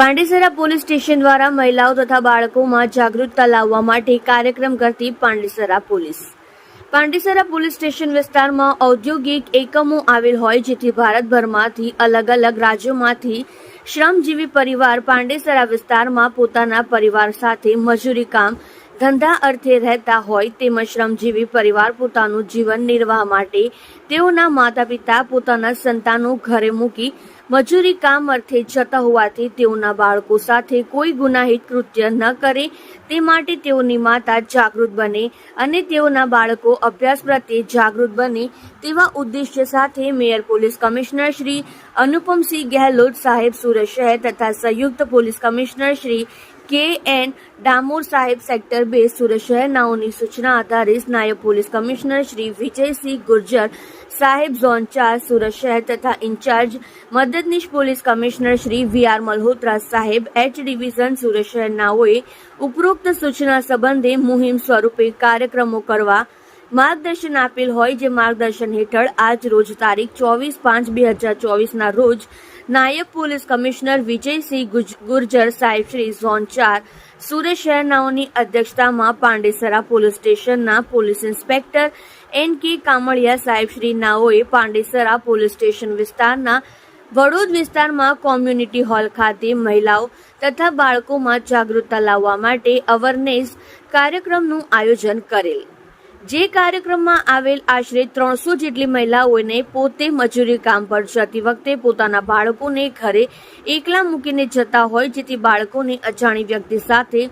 Pandesara police station દ્વારા મહિલાઓ તથા બાળકોમાં જાગૃતતા લાવવા માટે કાર્યક્રમ કરતી Pandesara police. Pandesara police station વિસ્તારમાં ઔદ્યોગિક એકમો આવેલ હોય જેથી ભારતભરમાંથી અલગ અલગ રાજ્યોમાંથી શ્રમજીવી પરિવાર પાંડેસરા વિસ્તારમાં પોતાના પરિવાર સાથે મજૂરી કામ ધંધા અર્થે રહેતા હોય તેમજ શ્રમજીવી પરિવાર પોતાનું જીવન નિર્વાહ માટે તેઓના માતા પિતા પોતાના સંતાનો ઘરે મૂકી મજૂરી કામ અર્થે જતા હોવાથી તેઓના બાળકો સાથે કોઈ ગુનાહિત કૃત્ય ન કરે. તે માટે તેઓની માતા જાગૃત બને અને તેઓના બાળકો અભ્યાસ પ્રત્યે જાગૃત બને તેવા ઉદ્દેશ્ય સાથે mayor police commissioner Shri Anupamsinh Gehlot સાહેબ સુરત શહેર તથા સંયુક્ત પોલીસ કમિશનર શ્રી કે એન ડામોર સાહેબ સેક્ટર બે સુરત શહેરનાઓની સૂચના આધારે નાયબ પોલીસ કમિશનર શ્રી વિજયસિંહ ગુર્જર સાહેબ ઝોન ચાર સુરત શહેર તથા ઇન્ચાર્જ મદદનીશ police commissioner Shri V R Malhotra સાહેબ એચ ડિવિઝન સુરત શહેરનાઓએ ઉપરોક્ત સૂચના સંબંધે મુહિમ સ્વરૂપે કાર્યક્રમો કરવા માર્ગદર્શન આપેલ હોય જે માર્ગદર્શન હેઠળ આજ રોજ તારીખ ચોવીસ પાંચ બે હજાર ચોવીસના રોજ નાયબ પોલીસ કમિશનર વિજયસિંહ ગુર્જર સાહેબ શ્રી ઝોન ચાર, સુરત શહેરનાઓની અધ્યક્ષતામાં પાંડેસરા પોલીસ સ્ટેશનના police inspector N K Kamaliya સાહેબ શ્રી નાઓએ પાંડેસરા પોલીસ સ્ટેશન વિસ્તારના વડોદ વિસ્તારમાં કોમ્યુનિટી હોલ ખાતે મહિલાઓ તથા બાળકોમાં જાગૃતતા લાવવા માટે અવરનેસ કાર્યક્રમનું આયોજન કરેલ. જે કાર્યક્રમમાં આવેલ આશરે ત્રણસો જેટલી મહિલાઓને પોતે મજૂરી કામ પર જતી વખતે પોતાના બાળકોને ઘરે એકલા મૂકીને જતા હોય, જેથી બાળકોને અજાણી વ્યક્તિ સાથે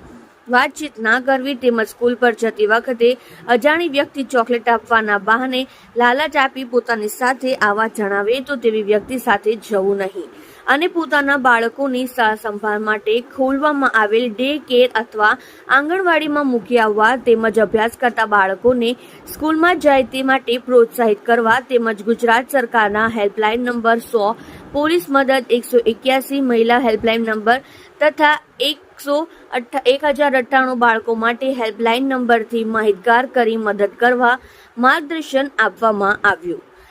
વાતચીત ના કરવી તેમજ સ્કૂલ પર જતી વખતે અજાણી વ્યક્તિ ચોકલેટ આપવાના બહાને લાલચ આપી પોતાની સાથે આવા જણાવે તો તેવી વ્યક્તિ સાથે જવું નહીં. અને પોતાના બાળકોની સંભાળ માટે ખોલવામાં આવેલ ડે કેર અથવા આંગણવાડીમાં મૂકી આવવા તેમજ અભ્યાસ કરતા બાળકોને સ્કૂલમાં જાય તે માટે પ્રોત્સાહિત કરવા તેમજ ગુજરાત સરકારના હેલ્પલાઇન નંબર સો, પોલીસ મદદ એકસો એક્યાસી, મહિલા હેલ્પલાઇન નંબર તથા એકસો એક હજાર અઠ્ઠાણું બાળકો માટે હેલ્પલાઇન નંબરથી માહિતગાર કરી મદદ કરવા માર્ગદર્શન આપવામાં આવ્યું.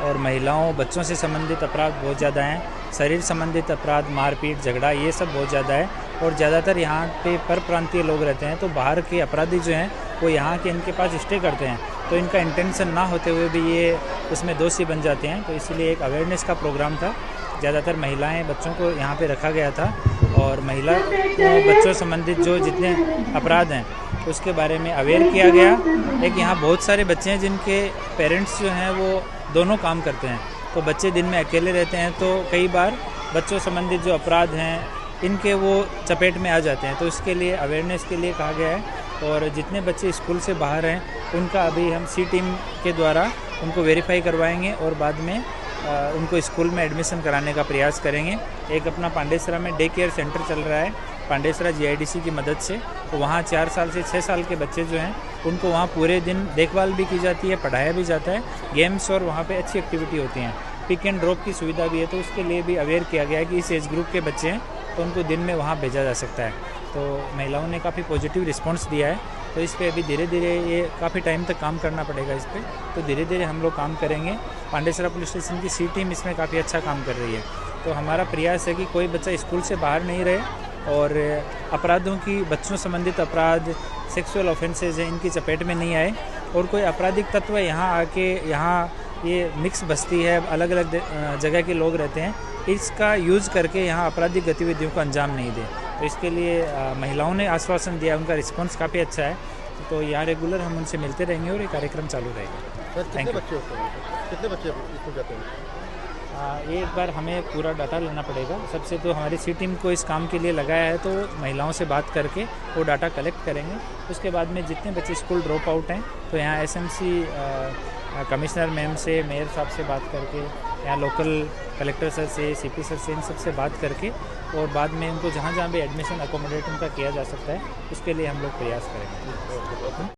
और महिलाओं, बच्चों से संबंधित अपराध बहुत ज़्यादा हैं। शरीर संबंधित अपराध, मारपीट, झगड़ा, ये सब बहुत ज़्यादा है। और ज़्यादातर यहाँ पे पर प्रांतीय लोग रहते हैं तो बाहर के अपराधी जो हैं, वो यहाँ के इनके पास स्टे करते हैं। तो इनका इंटेंशन ना होते हुए भी ये उसमें दोषी बन जाते हैं। तो इसलिए एक अवेयरनेस का प्रोग्राम था। ज़्यादातर महिलाएँ बच्चों को यहाँ पे रखा गया था। और महिला बच्चों संबंधित जो जितने अपराध हैं उसके बारे में अवेयर किया गया। एक यहाँ बहुत सारे बच्चे हैं जिनके पेरेंट्स जो हैं वो दोनों काम करते हैं। तो बच्चे दिन में अकेले रहते हैं तो कई बार बच्चों संबंधित जो अपराध हैं, इनके वो चपेट में आ जाते हैं। तो इसके लिए अवेयरनेस के लिए कहा गया है और जितने बच्चे स्कूल से बाहर हैं, उनका अभी हम सी टीम के द्वारा उनको वेरीफाई करवाएँगे और बाद में उनको स्कूल में एडमिशन कराने का प्रयास करेंगे। एक अपना पांडेसरा में डे केयर सेंटर चल रहा है, पांडेसरा जीआईडीसी की मदद से। तो वहाँ चार साल से छः साल के बच्चे जो हैं, उनको वहाँ पूरे दिन देखभाल भी की जाती है, पढ़ाया भी जाता है। गेम्स और वहाँ पे अच्छी एक्टिविटी होती हैं। पिक एंड ड्रॉप की सुविधा भी है तो उसके लिए भी अवेयर किया गया है कि इस एज ग्रुप के बच्चे हैं तो उनको दिन में वहाँ भेजा जा सकता है। तो महिलाओं ने काफ़ी पॉजिटिव रिस्पॉन्स दिया है। तो इस पर अभी धीरे धीरे ये काफ़ी टाइम तक काम करना पड़ेगा इस पर तो धीरे धीरे हम लोग काम करेंगे। पांडेसरा पुलिस स्टेशन की सी टीम इसमें काफ़ी अच्छा काम कर रही है। तो हमारा प्रयास है कि कोई बच्चा स्कूल से बाहर नहीं रहे और अपराधों की, बच्चों संबंधित अपराध सेक्सुअल ऑफेंसेज हैं, इनकी चपेट में नहीं आए और कोई आपराधिक तत्व यहाँ आके, यहाँ ये मिक्स बस्ती है अलग अलग जगह के लोग रहते हैं, इसका यूज़ करके यहाँ आपराधिक गतिविधियों को अंजाम नहीं दें। इसके लिए महिलाओं ने आश्वासन दिया उनका रिस्पॉन्स काफ़ी अच्छा है। तो यहाँ रेगुलर हम उनसे मिलते रहेंगे और ये कार्यक्रम चालू रहेगा। सर Thank कितने बच्चे होते हैं? कितने बच्चे स्कूल जाते हैं? एक बार हमें पूरा डाटा लेना पड़ेगा। सबसे तो हमारी सी टीम को इस काम के लिए लगाया है तो महिलाओं से बात करके वो डाटा कलेक्ट करेंगे। उसके बाद में जितने बच्चे स्कूल ड्रॉप आउट हैं तो यहाँ एस कमिश्नर मैम से मेयर साहब से बात करके यहाँ लोकल कलेक्टर सर से सीपी सर से, इन सबसे बात करके और बाद में इनको जहाँ जहाँ भी एडमिशन अकोमोडेट उनका किया जा सकता है, उसके लिए हम लोग प्रयास करेंगे।